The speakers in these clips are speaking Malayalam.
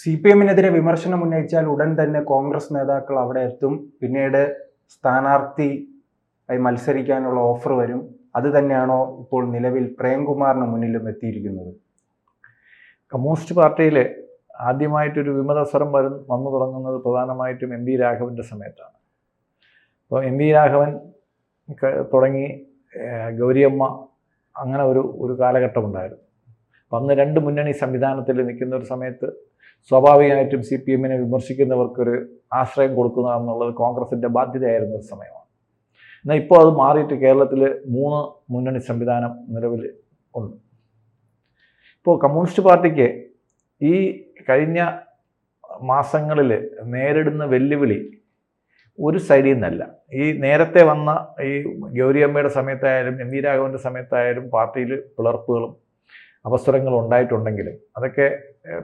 സി പി എമ്മിനെതിരെ വിമർശനം ഉന്നയിച്ചാൽ ഉടൻ തന്നെ കോൺഗ്രസ് നേതാക്കൾ അവിടെ എത്തും. പിന്നീട് സ്ഥാനാർത്ഥി ആയി മത്സരിക്കാനുള്ള ഓഫർ വരും. അത് തന്നെയാണോ ഇപ്പോൾ നിലവിൽ പ്രേംകുമാറിന് മുന്നിലും എത്തിയിരിക്കുന്നത്? കമ്മ്യൂണിസ്റ്റ് പാർട്ടിയിൽ ആദ്യമായിട്ടൊരു വിമത സ്വരം വരും വന്നു തുടങ്ങുന്നത് പ്രധാനമായിട്ടും എം വി രാഘവന്റെ സമയത്താണ്. അപ്പോൾ എം വി രാഘവൻ തുടങ്ങി ഗൗരിയമ്മ അങ്ങനെ ഒരു ഒരു കാലഘട്ടം ഉണ്ടായിരുന്നു അപ്പം അന്ന് രണ്ട് മുന്നണി സംവിധാനത്തിൽ നിൽക്കുന്ന ഒരു സമയത്ത് സ്വാഭാവികമായിട്ടും സി പി എമ്മിനെ വിമർശിക്കുന്നവർക്കൊരു ആശ്രയം കൊടുക്കുക എന്നുള്ളത് കോൺഗ്രസിന്റെ ബാധ്യതയായിരുന്ന ഒരു സമയമാണ്. എന്നാൽ ഇപ്പോൾ അത് മാറിയിട്ട് കേരളത്തിൽ മൂന്ന് മുന്നണി സംവിധാനം നിലവിൽ ഉണ്ട്. ഇപ്പോൾ കമ്മ്യൂണിസ്റ്റ് പാർട്ടിക്ക് ഈ കഴിഞ്ഞ മാസങ്ങളിൽ നേരിടുന്ന വെല്ലുവിളി ഒരു സൈഡിൽ നിന്നല്ല. ഈ നേരത്തെ വന്ന ഈ ഗൗരിയമ്മയുടെ സമയത്തായാലും എം വി രാഘവന്റെ സമയത്തായാലും പാർട്ടിയിൽ പിളർപ്പുകളും അവസരങ്ങളും ഉണ്ടായിട്ടുണ്ടെങ്കിലും അതൊക്കെ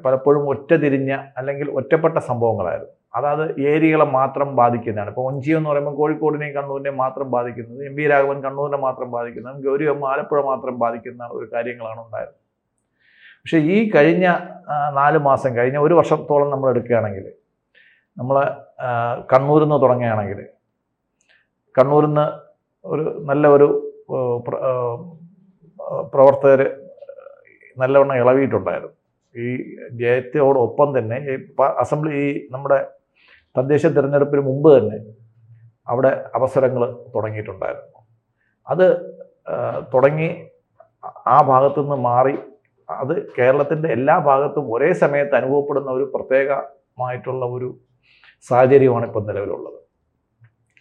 പലപ്പോഴും ഒറ്റ തിരിഞ്ഞ അല്ലെങ്കിൽ ഒറ്റപ്പെട്ട സംഭവങ്ങളായിരുന്നു. അതായത് ഏരിയകളെ മാത്രം ബാധിക്കുന്നതാണ്. ഇപ്പോൾ ഒഞ്ചി എന്ന് പറയുമ്പോൾ കോഴിക്കോടിനെയും കണ്ണൂരിനെയും മാത്രം ബാധിക്കുന്നത് എം വി രാഘവൻ കണ്ണൂരിനെ മാത്രം ബാധിക്കുന്നത് ഗൗരിയമ്മ ആലപ്പുഴ മാത്രം ബാധിക്കുന്ന ഒരു കാര്യങ്ങളാണ് ഉണ്ടായത്. പക്ഷേ ഈ കഴിഞ്ഞ നാല് മാസം കഴിഞ്ഞ ഒരു വർഷത്തോളം നമ്മൾ എടുക്കുകയാണെങ്കിൽ നമ്മൾ കണ്ണൂരിൽ നിന്ന് തുടങ്ങുകയാണെങ്കിൽ കണ്ണൂരിൽ നിന്ന് ഒരു നല്ല ഒരു പ്രവർത്തകർ നല്ലവണ്ണം ഇളവിയിട്ടുണ്ടായിരുന്നു ഈ ജയത്തോടൊപ്പം തന്നെ അസംബ്ലി ഈ നമ്മുടെ തദ്ദേശ തിരഞ്ഞെടുപ്പിന് മുമ്പ് തന്നെ അവിടെ അവസരങ്ങൾ തുടങ്ങിയിട്ടുണ്ടായിരുന്നു. അത് തുടങ്ങി ആ ഭാഗത്തു നിന്ന് മാറി അത് കേരളത്തിന്റെ എല്ലാ ഭാഗത്തും ഒരേ സമയത്ത് അനുഭവപ്പെടുന്ന ഒരു പ്രത്യേകമായിട്ടുള്ള ഒരു സാഹചര്യമാണ് ഇപ്പം നിലവിലുള്ളത്.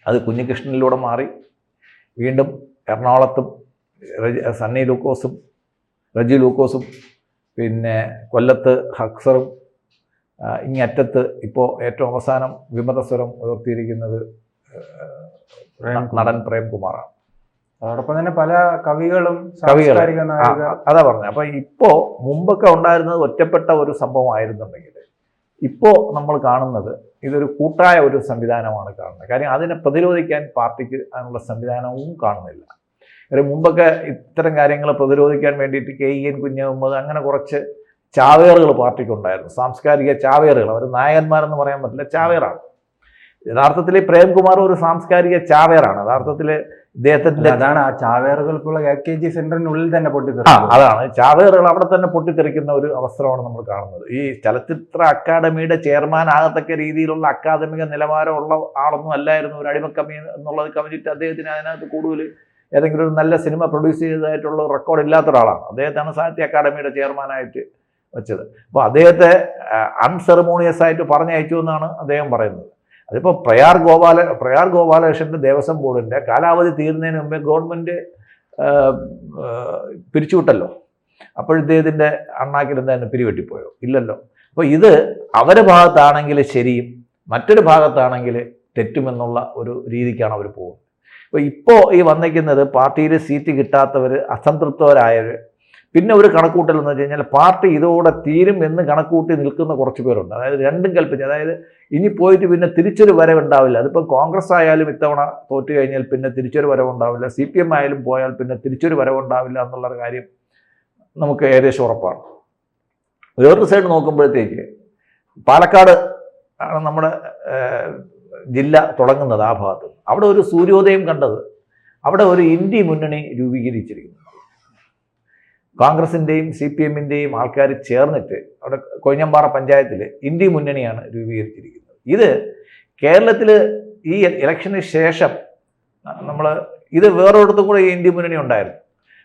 അത് കുഞ്ഞികൃഷ്ണനിലൂടെ മാറി വീണ്ടും എറണാകുളത്തും സണ്ണി ലൂക്കോസും റജി ലൂക്കോസും പിന്നെ കൊല്ലത്ത് ഹക്സറും ഇങ്ങറ്റത്ത് ഇപ്പോൾ ഏറ്റവും അവസാനം വിമതസ്വരം ഉയർത്തിയിരിക്കുന്നത് നടൻ പ്രേംകുമാറാണ് അതോടൊപ്പം തന്നെ പല കവികളും കവികൾ അതാ പറഞ്ഞത്. അപ്പൊ ഇപ്പോ മുമ്പൊക്കെ ഉണ്ടായിരുന്നത് ഒറ്റപ്പെട്ട ഒരു സംഭവമായിരുന്നുണ്ടെങ്കിൽ ഇപ്പോ നമ്മൾ കാണുന്നത് ഇതൊരു കൂട്ടായ ഒരു സംവിധാനമാണ് കാണുന്നത്. കാര്യം അതിനെ പ്രതിരോധിക്കാൻ പാർട്ടിക്ക് അതിനുള്ള സംവിധാനവും കാണുന്നില്ല. കാര്യം മുമ്പൊക്കെ ഇത്തരം കാര്യങ്ങൾ പ്രതിരോധിക്കാൻ വേണ്ടിയിട്ട് കെ ഇ എൻ കുഞ്ഞഹമ്മദ് അങ്ങനെ കുറച്ച് ചാവേറുകൾ പാർട്ടിക്കുണ്ടായിരുന്നു. സാംസ്കാരിക ചാവേറുകൾ. അവർ നായകന്മാരെന്ന് പറയാൻ പറ്റില്ല ചാവേറാണ്. യഥാർത്ഥത്തിൽ പ്രേംകുമാർ ഒരു സാംസ്കാരിക ചാവേറാണ്. യഥാർത്ഥത്തിൽ ഇദ്ദേഹത്തിന്റെ അതാണ് ആ ചാവേറുകൾക്കുള്ള എ കെ ജി സെന്ററിനുള്ളിൽ തന്നെ ആ അതാണ്. ചാവേറുകൾ അവിടെ തന്നെ പൊട്ടിത്തെറിക്കുന്ന ഒരു അവസരമാണ് നമ്മൾ കാണുന്നത്. ഈ ചലച്ചിത്ര അക്കാദമിയുടെ ചെയർമാൻ ആകത്തക്ക രീതിയിലുള്ള അക്കാദമിക നിലവാരമുള്ള ആളൊന്നും അല്ലായിരുന്നു. ഒരു അടിമ കമ്മി എന്നുള്ളത് കമ്മിറ്റി അദ്ദേഹത്തിന് അതിനകത്ത് കൂടുതൽ ഏതെങ്കിലും ഒരു നല്ല സിനിമ പ്രൊഡ്യൂസ് ചെയ്തതായിട്ടുള്ള റെക്കോർഡ് ഇല്ലാത്ത ഒരാളാണ്. അദ്ദേഹത്താണ് സാഹിത്യ അക്കാദമിയുടെ ചെയർമാനായിട്ട് വെച്ചത്. അപ്പോൾ അദ്ദേഹത്തെ അൺസെറമോണിയസ് ആയിട്ട് പറഞ്ഞയച്ചു എന്നാണ് അദ്ദേഹം പറയുന്നത്. അതിപ്പോൾ പ്രയാർ ഗോപാല പ്രയാർ ഗോപാലകൃഷ്ണന്റെ ദേവസ്വം ബോർഡിന്റെ കാലാവധി തീരുന്നതിന് മുമ്പേ ഗവൺമെന്റ് പിരിച്ചുവിട്ടല്ലോ. അപ്പോഴിദ്ദേഹത്തിന്റെ അണ്ണാക്കിൽ തന്നെ പിരിവെട്ടിപ്പോയോ? ഇല്ലല്ലോ. അപ്പോൾ ഇത് അവരുടെ ഭാഗത്താണെങ്കിൽ ശരിയും മറ്റൊരു ഭാഗത്താണെങ്കിൽ തെറ്റുമെന്നുള്ള ഒരു രീതിക്കാണ് അവർ പോകുന്നത്. ഇപ്പോൾ ഈ വന്നിരിക്കുന്നത് പാർട്ടിയിൽ സീറ്റ് കിട്ടാത്തവർ അസംതൃപ്തവരായവർ. പിന്നെ ഒരു കണക്കൂട്ടൽ എന്ന് വെച്ച് കഴിഞ്ഞാൽ പാർട്ടി ഇതോടെ തീരും എന്ന് കണക്കൂട്ടി നിൽക്കുന്ന കുറച്ച് പേരുണ്ട്. അതായത് രണ്ടും കൽപ്പിച്ച് അതായത് ഇനി പോയിട്ട് പിന്നെ തിരിച്ചൊരു വരവുണ്ടാവില്ല. അതിപ്പോൾ കോൺഗ്രസ് ആയാലും ഇത്തവണ തോറ്റു കഴിഞ്ഞാൽ പിന്നെ തിരിച്ചൊരു വരവുണ്ടാവില്ല. സി പി എം ആയാലും പോയാൽ പിന്നെ തിരിച്ചൊരു വരവുണ്ടാവില്ല എന്നുള്ള കാര്യം നമുക്ക് ഏകദേശം ഉറപ്പാണ്. വേറൊരു സൈഡ് നോക്കുമ്പോഴത്തേക്ക് പാലക്കാട് ആണ് നമ്മുടെ ജില്ല തുടങ്ങുന്നത് ആ ഭാഗത്ത്. അവിടെ ഒരു സൂര്യോദയം കണ്ടത് അവിടെ ഒരു ഇന്ത്യ മുന്നണി രൂപീകരിച്ചിരിക്കുന്നു. കോൺഗ്രസിന്റെയും സി പി എമ്മിന്റെയും ആൾക്കാർ ചേർന്നിട്ട് അവിടെ കൊഴിഞ്ഞമ്പാറ പഞ്ചായത്തിൽ ഇന്ത്യ മുന്നണിയാണ് രൂപീകരിച്ചിരിക്കുന്നത്. ഇത് കേരളത്തിൽ ഈ ഇലക്ഷന് ശേഷം നമ്മൾ ഇത് വേറൊരിടത്തും കൂടെ ഈ ഇന്ത്യ മുന്നണി ഉണ്ടായിരുന്നു.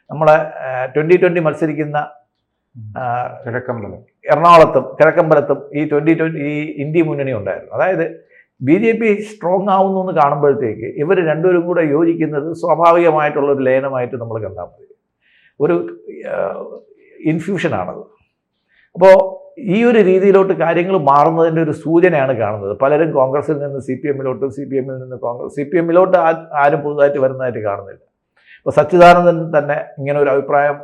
നമ്മളെ ട്വന്റി ട്വന്റി മത്സരിക്കുന്ന കിഴക്കമ്പലം. എറണാകുളത്തും കിഴക്കമ്പലത്തും ഈ ട്വന്റി ട്വന്റി ഈ ഇന്ത്യ മുന്നണി ഉണ്ടായിരുന്നു. അതായത് ബി ജെ പി സ്ട്രോങ് ആവുന്നു എന്ന് കാണുമ്പോഴത്തേക്ക് ഇവർ രണ്ടുപേരും കൂടെ യോജിക്കുന്നത് സ്വാഭാവികമായിട്ടുള്ള ഒരു ലയനമായിട്ട് നമ്മൾ കണ്ടാൽ മതി. ഒരു ഇൻഫ്യൂഷനാണത് അപ്പോൾ ഈ ഒരു രീതിയിലോട്ട് കാര്യങ്ങൾ മാറുന്നതിന്റെ ഒരു സൂചനയാണ് കാണുന്നത്. പലരും കോൺഗ്രസിൽ നിന്ന് സി പി എമ്മിലോട്ടും സി പി എമ്മിൽ നിന്ന് കോൺഗ്രസ് സി പി എമ്മിലോട്ട് ആരും പുതുതായിട്ട് വരുന്നതായിട്ട് കാണുന്നില്ല. ഇപ്പോൾ സച്ചിദാനന്ദൻ തന്നെ ഇങ്ങനെ ഒരു അഭിപ്രായം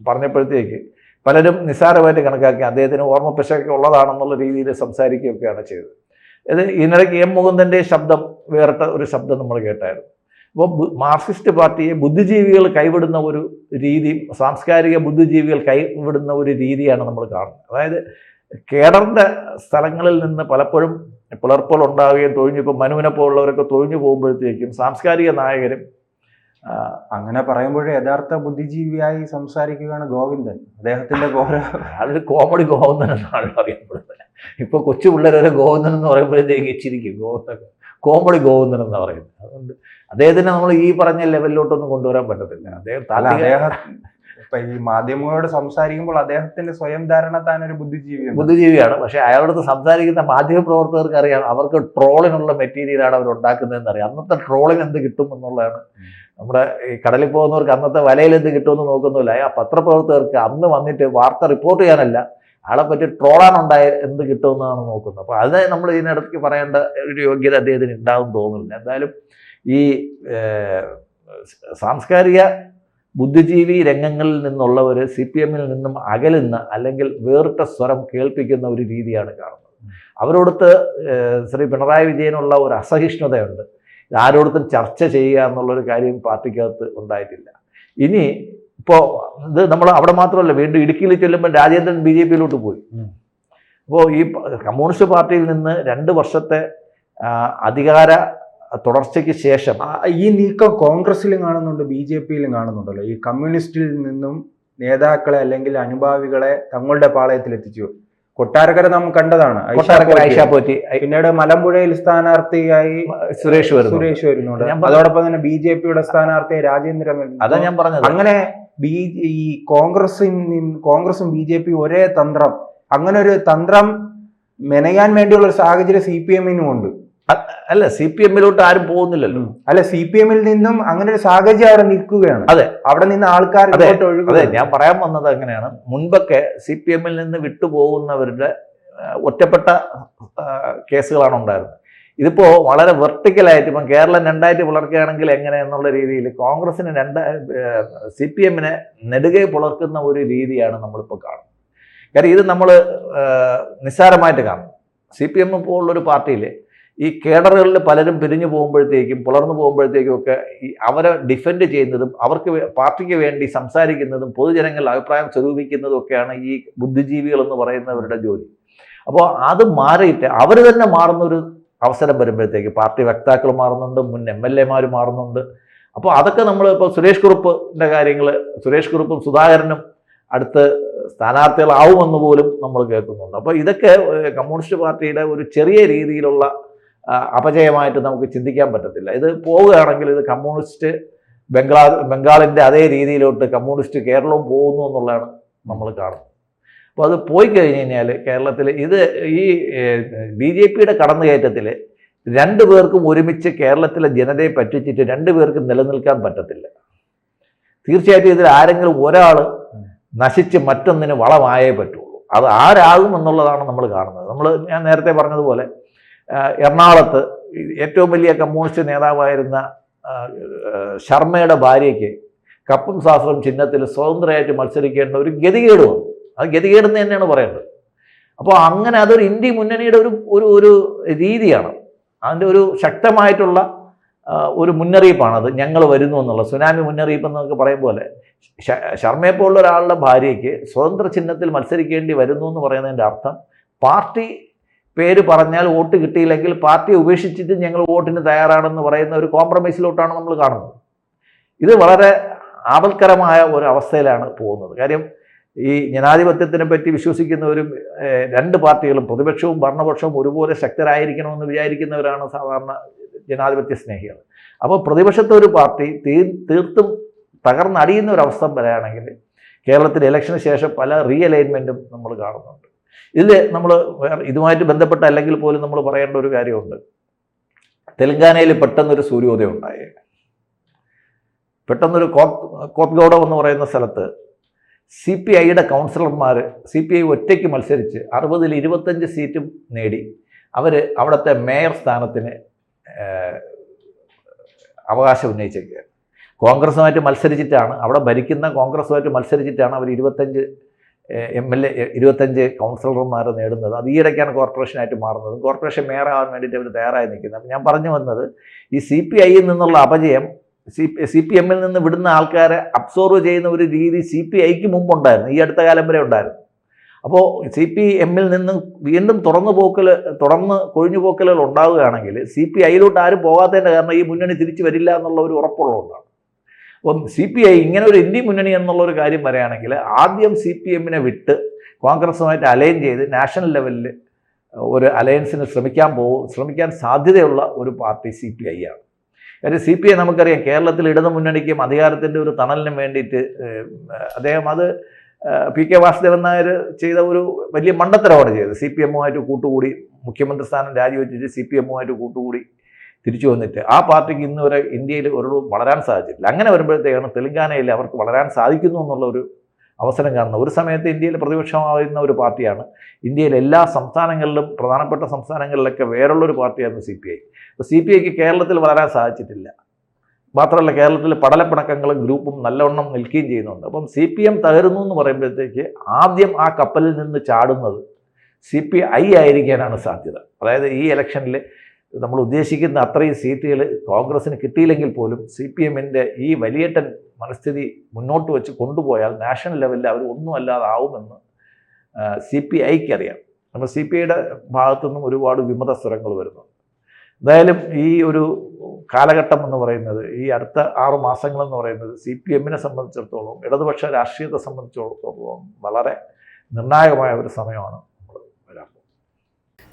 പറഞ്ഞപ്പോഴത്തേക്ക് പലരും നിസ്സാരമായിട്ട് കണക്കാക്കി അദ്ദേഹത്തിന് ഓർമ്മപ്പിശകൊക്കെ ഉള്ളതാണെന്നുള്ള രീതിയിൽ സംസാരിക്കുകയൊക്കെയാണ് ചെയ്തത്. ഇത് ഇതിനിടയ്ക്ക് എം മുകുന്ദന്റെ ശബ്ദം വേറിട്ട ഒരു ശബ്ദം നമ്മൾ കേട്ടായിരുന്നു. അപ്പോൾ മാർക്സിസ്റ്റ് പാർട്ടിയെ ബുദ്ധിജീവികൾ കൈവിടുന്ന ഒരു രീതി സാംസ്കാരിക ബുദ്ധിജീവികൾ കൈവിടുന്ന ഒരു രീതിയാണ് നമ്മൾ കാണുന്നത്. അതായത് കേഡറിന്റെ സ്ഥലങ്ങളിൽ നിന്ന് പലപ്പോഴും പിളർപ്പുകൾ ഉണ്ടാവുകയും തൊഴിഞ്ഞു ഇപ്പോൾ മനുവിനെ പോലുള്ളവരൊക്കെ തൊഴിഞ്ഞു പോകുമ്പോഴത്തേക്കും സാംസ്കാരിക നായകരും അങ്ങനെ പറയുമ്പോഴേ യഥാർത്ഥ ബുദ്ധിജീവിയായി സംസാരിക്കുകയാണ് ഗോവിന്ദൻ. അദ്ദേഹത്തിന്റെ ഗോര അതൊരു കോമഡി ഗോവിന്ദൻ എന്നാണ് അറിയപ്പെടുന്നത്. ഇപ്പൊ കൊച്ചു പിള്ളേരെ ഗോവിന്ദൻ എന്ന് പറയുമ്പോഴത്തേക്ക് ഇച്ചിരിക്കും ഗോവിന്ദൻ കോമഡി ഗോവിന്ദൻ എന്ന് പറയുന്നത്. അതുകൊണ്ട് അദ്ദേഹത്തിനെ നമ്മൾ ഈ പറഞ്ഞ ലെവലിലോട്ടൊന്നും കൊണ്ടുവരാൻ പറ്റത്തില്ല. അദ്ദേഹം ഇപ്പൊ ഈ മാധ്യമങ്ങളോട് സംസാരിക്കുമ്പോൾ അദ്ദേഹത്തിന്റെ സ്വയം ധാരണ താൻ ഒരു ബുദ്ധിജീവിയാണ് ബുദ്ധിജീവിയാണ്. പക്ഷെ അയാളടുത്ത് സംസാരിക്കുന്ന മാധ്യമ പ്രവർത്തകർക്ക് അറിയാം. അവർക്ക് ട്രോളിനുള്ള മെറ്റീരിയലാണ് അവർ ഉണ്ടാക്കുന്നതെന്ന് അറിയാം. അന്നത്തെ ട്രോളിന് എന്ത് കിട്ടും എന്നുള്ളതാണ്. നമ്മുടെ ഈ കടലിൽ പോകുന്നവർക്ക് അന്നത്തെ വലയിൽ എന്ത് കിട്ടുമെന്ന് നോക്കുന്നില്ല. ആ പത്രപ്രവർത്തകർക്ക് അന്ന് വന്നിട്ട് വാർത്ത റിപ്പോർട്ട് ചെയ്യാനല്ല. ആളെ പറ്റി ട്രോളാണുണ്ടായ എന്ത് കിട്ടുമെന്നാണ് നോക്കുന്നത്. അപ്പോൾ അത് നമ്മൾ ഇതിനിടയ്ക്ക് പറയേണ്ട ഒരു യോഗ്യത അദ്ദേഹത്തിന് ഉണ്ടാവും തോന്നുന്നില്ല. എന്തായാലും ഈ സാംസ്കാരിക ബുദ്ധിജീവി രംഗങ്ങളിൽ നിന്നുള്ളവർ സി പി എമ്മിൽ നിന്നും അകലുന്ന അല്ലെങ്കിൽ വേറിട്ട സ്വരം കേൾപ്പിക്കുന്ന ഒരു രീതിയാണ് കാണുന്നത്. അവരോടത്ത് ശ്രീ പിണറായി വിജയനുള്ള ഒരു അസഹിഷ്ണുതയുണ്ട്. ആരോടത്തും ചർച്ച ചെയ്യുക എന്നുള്ളൊരു കാര്യം പാർട്ടിക്കകത്ത് ഉണ്ടായിട്ടില്ല. ഇനി ഇപ്പോൾ ഇത് നമ്മൾ അവിടെ മാത്രമല്ല വീണ്ടും ഇടുക്കിയിൽ ചെല്ലുമ്പോൾ രാജേന്ദ്രൻ ബി ജെ പിയിലോട്ട് പോയി. അപ്പോൾ ഈ കമ്മ്യൂണിസ്റ്റ് പാർട്ടിയിൽ നിന്ന് രണ്ട് വർഷത്തെ അധികാര തുടർച്ചയ്ക്ക് ശേഷം ഈ നീക്കം കോൺഗ്രസിലും കാണുന്നുണ്ട് ബി ജെ പിയിലും കാണുന്നുണ്ടല്ലോ. ഈ കമ്മ്യൂണിസ്റ്റിൽ നിന്നും നേതാക്കളെ അല്ലെങ്കിൽ അനുഭാവികളെ തങ്ങളുടെ പാളയത്തിൽ എത്തിച്ചു കൊട്ടാരക്കര നാം കണ്ടതാണ്. പോറ്റി. പിന്നീട് മലമ്പുഴയിൽ സ്ഥാനാർത്ഥിയായി സുരേഷ് വരുന്നു. സുരേഷ് വരുന്നുണ്ട്. അതോടൊപ്പം തന്നെ ബി ജെ പിയുടെ സ്ഥാനാർത്ഥിയായി രാജേന്ദ്രൻ അതാ ഞാൻ പറഞ്ഞത്. അങ്ങനെ ബി ഈ കോൺഗ്രസിൽ നിന്ന് കോൺഗ്രസും ബി ജെ പി ഒരേ തന്ത്രം. അങ്ങനെ ഒരു തന്ത്രം മെനയാൻ വേണ്ടിയുള്ള ഒരു സാഹചര്യം സി പി എമ്മിനും ഉണ്ട്. അല്ല സി പി എമ്മിലോട്ട് ആരും പോകുന്നില്ലല്ലോ. അല്ല സി പി എമ്മിൽ നിന്നും അങ്ങനെ ഒരു സാഹചര്യം അവിടെ നിൽക്കുകയാണ്. അതെ. അവിടെ നിന്ന് ആൾക്കാർ അതെ. ഞാൻ പറയാൻ വന്നത് അങ്ങനെയാണ്. മുൻപൊക്കെ സി പി എമ്മിൽ നിന്ന് വിട്ടുപോകുന്നവരുടെ ഒറ്റപ്പെട്ട കേസുകളാണ് ഉണ്ടായിരുന്നത്. ഇതിപ്പോ വളരെ വെർട്ടിക്കലായിട്ട് ഇപ്പം കേരളം രണ്ടായിട്ട് പുലർക്കുകയാണെങ്കിൽ എങ്ങനെ എന്നുള്ള രീതിയിൽ കോൺഗ്രസിന് രണ്ട് സി പി എമ്മിനെ നെടുകെ പുലർക്കുന്ന ഒരു രീതിയാണ് നമ്മളിപ്പോൾ കാണുന്നത്. കാര്യം ഇത് നമ്മൾ നിസ്സാരമായിട്ട് കാണും. സി പി എം പോലുള്ളൊരു പാർട്ടിയിൽ ഈ കേഡറുകളിൽ പലരും പിരിഞ്ഞു പോകുമ്പോഴത്തേക്കും പുലർന്നു പോകുമ്പോഴത്തേക്കും ഒക്കെ ഈ അവരെ ഡിഫെൻഡ് ചെയ്യുന്നതും അവർക്ക് പാർട്ടിക്ക് വേണ്ടി സംസാരിക്കുന്നതും പൊതുജനങ്ങളുടെ അഭിപ്രായം സ്വരൂപിക്കുന്നതും ഒക്കെയാണ് ഈ ബുദ്ധിജീവികൾ എന്ന് പറയുന്നവരുടെ ജോലി. അപ്പോൾ അത് മാറിയിട്ട് അവർ തന്നെ മാറുന്ന ഒരു അവസരം വരുമ്പോഴത്തേക്ക് പാർട്ടി വക്താക്കൾ മാറുന്നുണ്ട് മുൻ എം എൽ എമാർ മാറുന്നുണ്ട്. അപ്പോൾ അതൊക്കെ നമ്മൾ ഇപ്പോൾ സുരേഷ് കുറുപ്പിന്റെ കാര്യങ്ങൾ സുരേഷ് കുറുപ്പും സുധാകരനും അടുത്ത് സ്ഥാനാർത്ഥികളാവുമെന്ന് പോലും നമ്മൾ കേൾക്കുന്നുണ്ട്. അപ്പോൾ ഇതൊക്കെ കമ്മ്യൂണിസ്റ്റ് പാർട്ടിയുടെ ഒരു ചെറിയ രീതിയിലുള്ള അപജയമായിട്ട് നമുക്ക് ചിന്തിക്കാൻ പറ്റത്തില്ല. ഇത് പോവുകയാണെങ്കിൽ ഇത് കമ്മ്യൂണിസ്റ്റ് ബംഗാൾ ബംഗാളിന്റെ അതേ രീതിയിലോട്ട് കമ്മ്യൂണിസ്റ്റ് കേരളവും പോകുന്നു എന്നുള്ളതാണ് നമ്മൾ കാണുന്നത്. അപ്പോൾ അത് പോയി കഴിഞ്ഞ് കഴിഞ്ഞാൽ കേരളത്തിൽ ഇത് ഈ ബി ജെ പിയുടെ കടന്നുകയറ്റത്തിൽ രണ്ടു പേർക്കും ഒരുമിച്ച് കേരളത്തിലെ ജനതയെ പറ്റിച്ചിട്ട് രണ്ടു പേർക്കും നിലനിൽക്കാൻ പറ്റത്തില്ല. തീർച്ചയായിട്ടും ഇതിൽ ആരെങ്കിലും ഒരാൾ നശിച്ച് മറ്റൊന്നിന് വളമായേ പറ്റുള്ളൂ. അത് ആരാകും എന്നുള്ളതാണ് നമ്മൾ കാണുന്നത്. നമ്മൾ ഞാൻ നേരത്തെ പറഞ്ഞതുപോലെ എറണാകുളത്ത് ഏറ്റവും വലിയ കമ്മ്യൂണിസ്റ്റ് നേതാവായിരുന്ന ശർമ്മയുടെ ഭാര്യയ്ക്ക് കപ്പും ശാസ്ത്രം ചിഹ്നത്തിൽ സ്വതന്ത്രമായിട്ട് മത്സരിക്കേണ്ട ഒരു ഗതികേട് വന്നു. അത് ഗതികേടെന്ന് തന്നെയാണ് പറയേണ്ടത്. അപ്പോൾ അങ്ങനെ അതൊരു ഇന്ത്യ മുന്നണിയുടെ ഒരു ഒരു ഒരു രീതിയാണ്. അതിന്റെ ഒരു ശക്തമായിട്ടുള്ള ഒരു മുന്നറിയിപ്പാണത് ഞങ്ങൾ വരുന്നു എന്നുള്ള സുനാമി മുന്നറിയിപ്പ് എന്നൊക്കെ പറയും പോലെ ശർമ്മയെ പോലുള്ള ഒരാളുടെ ഭാര്യയ്ക്ക് സ്വതന്ത്ര ചിഹ്നത്തിൽ മത്സരിക്കേണ്ടി വരുന്നു എന്ന് പറയുന്നതിന്റെ അർത്ഥം പാർട്ടി പേര് പറഞ്ഞാൽ വോട്ട് കിട്ടിയില്ലെങ്കിൽ പാർട്ടി ഉപേക്ഷിച്ചിട്ട് ഞങ്ങൾ വോട്ടിന് തയ്യാറാണെന്ന് പറയുന്ന ഒരു കോംപ്രമൈസിലോട്ടാണ് നമ്മൾ കാണുന്നത്. ഇത് വളരെ ആപൽക്കരമായ ഒരു അവസ്ഥയിലാണ് പോകുന്നത്. കാര്യം ഈ ജനാധിപത്യത്തിനെ പറ്റി വിശ്വസിക്കുന്നവരും രണ്ട് പാർട്ടികളും പ്രതിപക്ഷവും ഭരണപക്ഷവും ഒരുപോലെ ശക്തരായിരിക്കണമെന്ന് വിചാരിക്കുന്നവരാണ് സാധാരണ ജനാധിപത്യ സ്നേഹികൾ. അപ്പോൾ പ്രതിപക്ഷത്തെ ഒരു പാർട്ടി തീ തീർത്തും തകർന്നടിയുന്ന ഒരു അവസ്ഥ വരികയാണെങ്കിൽ കേരളത്തിൽ ഇലക്ഷന് ശേഷം പല റീഅലൈൻമെന്റും നമ്മൾ കാണുന്നുണ്ട്. ഇതിൽ നമ്മൾ ഇതുമായിട്ട് ബന്ധപ്പെട്ട അല്ലെങ്കിൽ പോലും നമ്മൾ പറയേണ്ട ഒരു കാര്യമുണ്ട്. തെലങ്കാനയിൽ പെട്ടെന്നൊരു സൂര്യോദയം ഉണ്ടായി. പെട്ടെന്നൊരു കോത്ത് കോത്ഗൗഡം എന്ന് പറയുന്ന സ്ഥലത്ത് സി പി ഐയുടെ കൗൺസിലർമാർ സി പി ഐ ഒറ്റയ്ക്ക് മത്സരിച്ച് അറുപതിൽ ഇരുപത്തഞ്ച് സീറ്റും നേടി. അവർ അവിടുത്തെ മേയർ സ്ഥാനത്തിന് അവകാശം ഉന്നയിച്ചേക്കുകയാണ്. കോൺഗ്രസുമായിട്ട് മത്സരിച്ചിട്ടാണ് അവിടെ ഭരിക്കുന്ന കോൺഗ്രസുമായിട്ട് മത്സരിച്ചിട്ടാണ് അവർ ഇരുപത്തഞ്ച് എം എൽ എ ഇരുപത്തഞ്ച് കൗൺസിലർമാർ നേടുന്നത്. അത് ഈയിടയ്ക്കാണ് കോർപ്പറേഷനായിട്ട് മാറുന്നത്. കോർപ്പറേഷൻ മേയറാകാൻ വേണ്ടിയിട്ട് അവർ തയ്യാറായി നിൽക്കുന്നത്. അപ്പം ഞാൻ പറഞ്ഞു വന്നത് ഈ സി പി ഐയിൽ നിന്നുള്ള അപജയം സി സി പി എമ്മിൽ നിന്ന് വിടുന്ന ആൾക്കാരെ അബ്സോർവ് ചെയ്യുന്ന ഒരു രീതി സി പി ഐക്ക് മുമ്പുണ്ടായിരുന്നു. ഈ അടുത്ത കാലം വരെ ഉണ്ടായിരുന്നു. അപ്പോൾ സി പി എമ്മിൽ നിന്ന് വീണ്ടും തുറന്നു പോക്കൽ തുറന്ന് കൊഴിഞ്ഞു പോക്കലുകൾ ഉണ്ടാവുകയാണെങ്കിൽ സി പി ഐയിലോട്ട് ആരും പോകാത്തതിന്റെ കാരണം ഈ മുന്നണി തിരിച്ചു വരില്ല എന്നുള്ള ഒരു ഉറപ്പുള്ളതുകൊണ്ടാണ്. അപ്പം സി പി ഐ ഇങ്ങനെ ഒരു ഇന്ത്യ മുന്നണി എന്നുള്ള ഒരു കാര്യം പറയുകയാണെങ്കിൽ ആദ്യം സി പി എമ്മിനെ വിട്ട് കോൺഗ്രസുമായിട്ട് അലൈൻ ചെയ്ത് നാഷണൽ ലെവലിൽ ഒരു അലയൻസിന് ശ്രമിക്കാൻ പോകും ശ്രമിക്കാൻ സാധ്യതയുള്ള ഒരു പാർട്ടി സി പി ഐ ആണ്. കാര്യം സി പി ഐ നമുക്കറിയാം കേരളത്തിൽ ഇടതു മുന്നണിക്കും അധികാരത്തിന്റെ ഒരു തണലിനും വേണ്ടിയിട്ട് അദ്ദേഹം അത് പി കെ വാസുദേവൻ നായർ ചെയ്ത ഒരു വലിയ മണ്ടത്തരമാണ് ചെയ്തത്. സി പി എമ്മുമായിട്ട് കൂട്ടുകൂടി മുഖ്യമന്ത്രി സ്ഥാനം രാജിവെച്ചിട്ട് സി പി എമ്മുമായിട്ട് കൂട്ടുകൂടി തിരിച്ചു വന്നിട്ട് ആ പാർട്ടിക്ക് ഇന്നുവരെ ഇന്ത്യയിൽ ഒരു വളരാൻ സാധിച്ചിട്ടില്ല. അങ്ങനെ വരുമ്പോഴത്തേക്കാണ് തെലങ്കാനയിൽ അവർക്ക് വളരാൻ സാധിക്കുന്നു എന്നുള്ള ഒരു അവസരം കാണുന്നത് ഒരു സമയത്ത് ഇന്ത്യയിൽ പ്രതിപക്ഷമായിരുന്ന ഒരു പാർട്ടിയാണ്. ഇന്ത്യയിലെ എല്ലാ സംസ്ഥാനങ്ങളിലും പ്രധാനപ്പെട്ട സംസ്ഥാനങ്ങളിലൊക്കെ വേറുള്ളൊരു പാർട്ടിയായിരുന്നു സി പി ഐ. അപ്പോൾ സി പി ഐക്ക് കേരളത്തിൽ വളരാൻ സാധിച്ചിട്ടില്ല. മാത്രമല്ല കേരളത്തിൽ പടലപ്പിണക്കങ്ങളും ഗ്രൂപ്പും നല്ലവണ്ണം നിൽക്കുകയും ചെയ്യുന്നുണ്ട്. അപ്പം സി പി എം തകരുന്നു എന്ന് പറയുമ്പോഴത്തേക്ക് ആദ്യം ആ കപ്പലിൽ നിന്ന് ചാടുന്നത് സി പി ഐ ആയിരിക്കാനാണ് സാധ്യത. അതായത് ഈ ഇലക്ഷനിൽ നമ്മൾ ഉദ്ദേശിക്കുന്ന അത്രയും സീറ്റുകൾ കോൺഗ്രസ്സിന് കിട്ടിയില്ലെങ്കിൽ പോലും സി പി എമ്മിന്റെ ഈ വലിയേട്ടൻ മനസ്ഥിതി മുന്നോട്ട് വെച്ച് കൊണ്ടുപോയാൽ നാഷണൽ ലെവലിൽ അവർ ഒന്നും അല്ലാതാവുമെന്ന് സി പി ഐക്ക് അറിയാം നമ്മൾ സി പി ഐയുടെ ഭാഗത്തു നിന്നും ഒരുപാട് വിമത സ്വരങ്ങൾ വരുന്നു എന്തായാലും ഈ ഒരു കാലഘട്ടം എന്ന് പറയുന്നത് ഈ അടുത്ത ആറു മാസങ്ങളെന്ന് പറയുന്നത് സി പി എമ്മിനെ സംബന്ധിച്ചിടത്തോളം ഇടതുപക്ഷ രാഷ്ട്രീയത്തെ സംബന്ധിച്ചിടത്തോളം വളരെ നിർണായകമായ ഒരു സമയമാണ്.